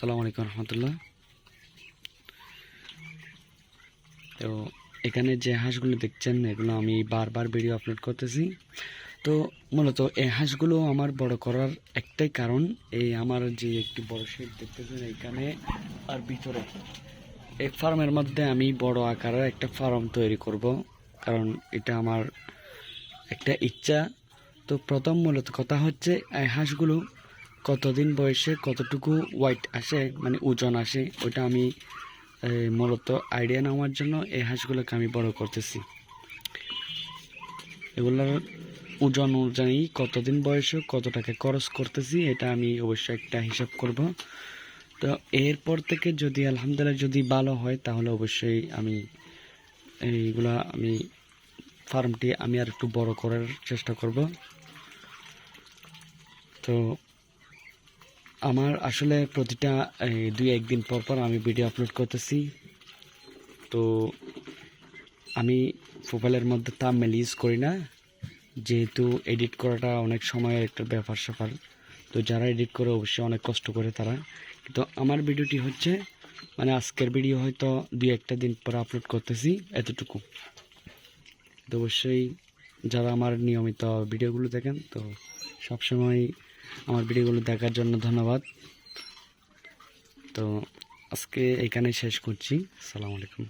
আসসালামু আলাইকুম রহমতুল্লাহ। তো এখানে যে হাঁসগুলো দেখছেন, এগুলো আমি বারবার ভিডিও আপলোড করতেছি। তো মূলত এই হাঁসগুলো আমার বড় করার একটাই কারণ, এই আমার যে একটি বড় শেড দেখতেছেন এখানে আর ভিতরে। এই ফার্মের মধ্যে আমি বড় আকারের একটা ফার্ম তৈরি করব, কারণ এটা আমার একটা ইচ্ছা। তো প্রথম মূলত কথা হচ্ছে, এই হাঁসগুলো কতদিন বয়সে কতটুকু ওয়াইট আসে মানে ওজন আসে ওটা আমি মূলত আইডিয়া নেওয়ার জন্য এই হাঁসগুলোকে আমি বড় করতেছি। এগুলোর ওজন অনুযায়ী কতদিন বয়সে কত টাকা খরচ করতেছি, এটা আমি অবশ্যই একটা হিসাব করব। তো এরপর থেকে যদি আলহামদুলিল্লাহ যদি ভালো হয়, তাহলে অবশ্যই আমি এইগুলা আমি ফার্মটি আমি আর একটু বড় করার চেষ্টা করব। তো আমার আসলে প্রতিটা দুই, একদিন পর পর আমি ভিডিও আপলোড করতেছি। তো আমি মোবাইলের মধ্যে তামিল ইউজ করি না, যেহেতু এডিট করাটা অনেক সময়ের একটা ব্যাপার স্যাপার। তো যারা এডিট করে অবশ্যই অনেক কষ্ট করে তারা। কিন্তু আমার ভিডিওটি হচ্ছে মানে আজকের ভিডিও হয়তো দুই, একটা দিন পর আপলোড করতেছি এতটুকু। তো অবশ্যই যারা আমার নিয়মিত ভিডিওগুলো দেখেন, তো সবসময় আমার ভিডিওগুলো দেখার জন্য ধন্যবাদ। তো আজকে এখানে শেষ করছি। সালাম আলাইকুম।